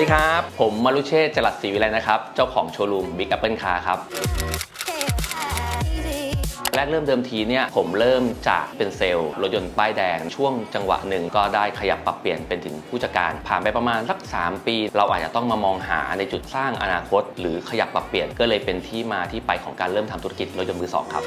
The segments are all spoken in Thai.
ดีครับ ผมมารุเชษจรัสศรีวิไลนะครับ เจ้าของโชว์รูม Big Apple Car ครับ แรกเริ่มเดิมทีเนี่ยผมเริ่มจากเป็นเซลล์รถยนต์ป้ายแดง ช่วงจังหวะหนึ่งก็ได้ขยับปรับเปลี่ยนเป็นถึงผู้จัดการ ผ่านไปประมาณสัก 3 ปี เราอาจจะต้องมามองหาในจุดสร้างอนาคต หรือขยับปรับเปลี่ยนก็เลยเป็นที่มาที่ไปของการเริ่มทำธุรกิจรถยนต์มือสองครับ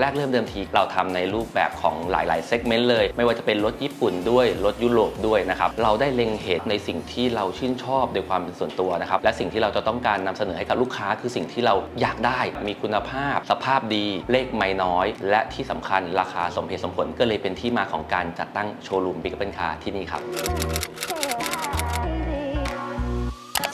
แรกเริ่มเดิมทีเราทำในรูปแบบของหลาย ๆ เซกเมนต์เลย ไม่ว่าจะเป็นรถญี่ปุ่นด้วย รถยุโรปด้วยนะครับ เราได้เล็งเห็นในสิ่งที่เราชื่นชอบโดยความเป็นส่วนตัวนะครับ และสิ่งที่เราจะต้องการนำเสนอให้กับลูกค้า คือสิ่งที่เราอยากได้ มีคุณภาพ สภาพดี เลขไม่น้อย และที่สำคัญราคาสมเหตุสมผลก็เลยเป็นที่มาของการจัดตั้งโชว์รูมบิ๊กเป็นคาที่นี่ครับ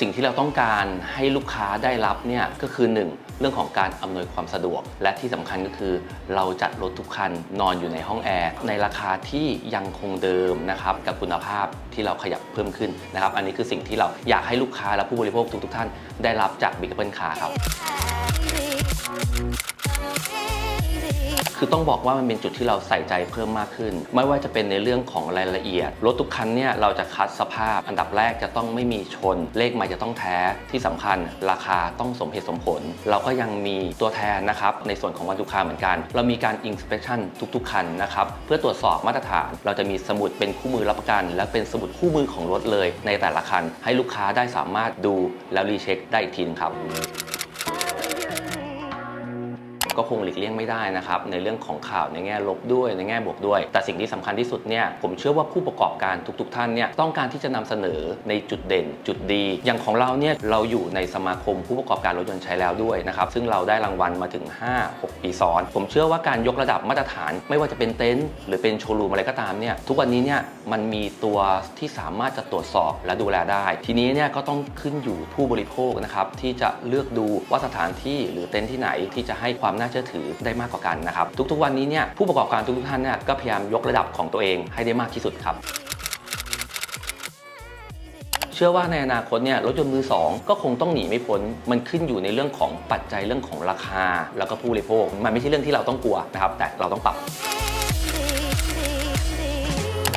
สิ่งที่เราต้องการให้ลูกค้าได้รับเนี่ยก็คือ 1 เรื่องของการอำนวยความสะดวก และที่สำคัญก็คือ เราจัดรถทุกคันนอนอยู่ในห้องแอร์ในราคาที่ยังคงเดิมนะครับกับคุณภาพที่เราขยับเพิ่มขึ้นนะครับ อันนี้คือสิ่งที่เราอยากให้ลูกค้าและผู้บริโภคทุกๆท่านได้รับจาก Big Apple Car ครับ คือต้องบอกว่ามันเป็นจุดที่เราใส่ใจเพิ่มมากขึ้น ไม่ว่าจะเป็นในเรื่องของรายละเอียด รถทุกคันเนี่ยเราจะคัดสภาพ อันดับแรกจะต้องไม่มีชน เลขไมล์จะต้องแท้ที่สำคัญ ราคาต้องสมเหตุสมผล เราก็ยังมีตัวแทนนะครับในส่วนของวันทุกคาเหมือนกัน เรามีการ inspection ทุกๆคันนะครับเพื่อตรวจสอบมาตรฐาน เราจะมีสมุดเป็นคู่มือรับประกัน และเป็นสมุดคู่มือของรถเลย ในแต่ละคันให้ลูกค้าได้สามารถดูแล้วรีเช็คได้อีกทีนึงครับ ก็คงหลีกเลี่ยงไม่ได้นะครับในเรื่องของข่าวในแง่ลบด้วยในแง่บวกด้วย แต่สิ่งที่สำคัญที่สุดเนี่ยผมเชื่อว่าผู้ประกอบการทุก ๆ ท่านเนี่ยต้องการที่จะนำเสนอในจุดเด่น จุดดี อย่างของเราเนี่ยเราอยู่ในสมาคมผู้ประกอบการรถยนต์ใช้แล้วด้วยนะครับซึ่งเราได้รางวัลมาถึง 5-6 ปีซ้อน ผมเชื่อว่าการยกระดับมาตรฐาน ไม่ว่าจะเป็นเต็นท์หรือเป็นโชว์รูมอะไรก็ตามเนี่ยทุกวันนี้เนี่ยมันมีตัวที่สามารถจะตรวจสอบและดูแลได้ ทีนี้เนี่ยก็ต้องขึ้นอยู่ผู้บริโภคนะครับที่จะเลือกดูว่าสถานที่หรือเต็นท์ที่ไหนที่จะให้ความน่าเชื่อถือได้มากกว่ากันนะครับ ทุกๆ วันนี้เนี่ยผู้ประกอบการทุกๆท่านเนี่ยก็พยายามยกระดับของตัวเองให้ได้มากที่สุดครับเชื่อว่าในอนาคตเนี่ยรถยนต์มือสองก็คงต้องหนีไม่พ้น มันขึ้นอยู่ในเรื่องของปัจจัยเรื่องของราคา แล้วก็ผู้บริโภค มันไม่ใช่เรื่องที่เราต้องกลัวนะครับ แต่เราต้องปรับ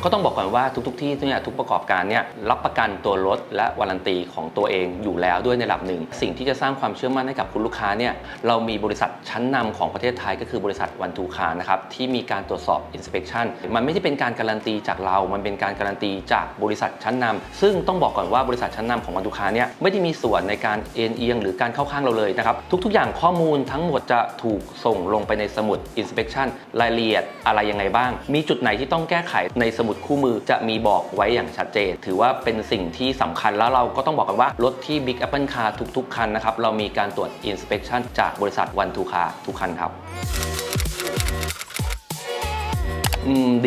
ก็ต้องบอกก่อนว่าทุกๆที่เนี่ยทุกประกอบการเนี่ยรับประกันตัวรถและวารันตีของตัวเองอยู่แล้วด้วยในระดับหนึ่ง สิ่งที่จะสร้างความเชื่อมั่นให้กับคุณลูกค้าเนี่ยเรามีบริษัทชั้นนำของประเทศไทยก็คือบริษัทวันทูคานะครับที่มีการตรวจสอบ inspection มันไม่ใช่เป็นการการันตีจากเรา มันเป็นการการันตีจากบริษัทชั้นนำซึ่งต้องบอกก่อนว่าบริษัทชั้นนำของวันทูคาเนี่ยไม่ได้มีส่วนในการเอ็นเอียงหรือการเข้าข้างเราเลยนะครับทุกๆ อย่างข้อมูลทั้งหมดจะถูกส่งลงไปในสมุด inspection รายละเอียดอะไรยังไงบ้าง มีจุดไหนที่ต้องแก้ไขในสมุดคู่มือจะมีบอกไว้อย่างชัดเจน ถือว่าเป็นสิ่งที่สำคัญแล้วเราก็ต้องบอกกันว่ารถที่ Big Apple Car ทุกๆ คันนะครับ เรามีการตรวจ inspection จากบริษัท One to Car ทุกคันครับ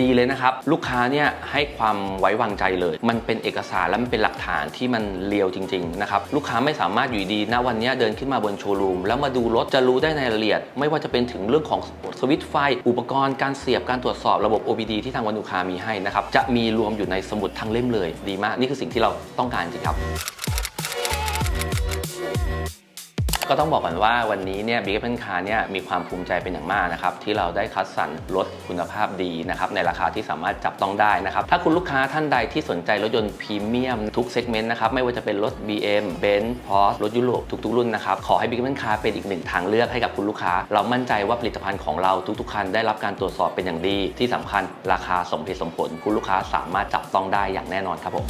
ดีเลยนะครับ ลูกค้าเนี่ยให้ความไว้วางใจเลย มันเป็นเอกสารและมันเป็นหลักฐานที่มันเลียวจริงๆนะครับลูกค้าไม่สามารถอยู่ดีณวันเนี้ยเดินขึ้นมาบนโชว์รูมแล้วมาดูรถจะรู้ได้ในรายละเอียด ไม่ว่าจะเป็นถึงเรื่องของสวิตช์ไฟ อุปกรณ์การเสียบการตรวจสอบระบบ OBD ที่ทางวันลูกค้ามีให้นะครับจะมีรวมอยู่ในสมุดทั้งเล่มเลย ดีมากนี่คือสิ่งที่เราต้องการจริงครับ ก็ต้องบอกก่อนว่าวันนี้เนี่ย Big Apple Car เนี่ยมีความภูมิใจเป็นอย่างมากนะครับที่เราได้คัดสรรรถคุณภาพดีนะครับในราคาที่สามารถจับต้องได้นะครับถ้าคุณลูกค้าท่านใดที่สนใจรถยนต์พรีเมียมทุกเซกเมนต์นะครับไม่ว่าจะเป็นรถ BM Benz Porsche รถยุโรปทุกๆรุ่นนะครับขอให้ Big Apple Car เป็นอีกหนึ่งทางเลือกให้กับคุณลูกค้า เรามั่นใจว่าผลิตภัณฑ์ของเราทุกๆคันได้รับการตรวจสอบเป็นอย่างดี ที่สำคัญราคาสมเหตุสมผล คุณลูกค้าสามารถจับต้องได้อย่างแน่นอนครับผม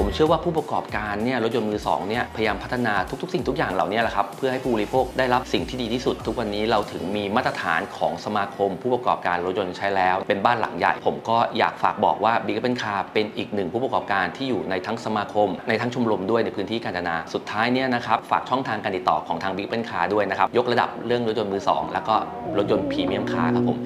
ผมเชื่อว่าผู้ประกอบการเนี่ยรถยนต์มือสองเนี่ยพยายามพัฒนาทุกๆ สิ่งทุกอย่างเหล่านี้แหละครับเพื่อให้ผู้บริโภคได้รับสิ่งที่ดีที่สุด ทุกวันนี้เราถึงมีมาตรฐานของสมาคม ผู้ประกอบการรถยนต์ใช้แล้ว เป็นบ้านหลังใหญ่ ผมก็อยากฝากบอกว่า Big Apple Car เป็นอีกหนึ่งผู้ประกอบการที่อยู่ในทั้งสมาคม ในทั้งชมรมด้วยในพื้นที่กาญจนาสุดท้ายเนี่ยนะครับฝากช่องทางการติดต่อของทาง Big Apple Car ด้วยนะครับยกระดับเรื่องรถยนต์มือสองแล้วก็รถยนต์พรีเมียมคาร์ครับผม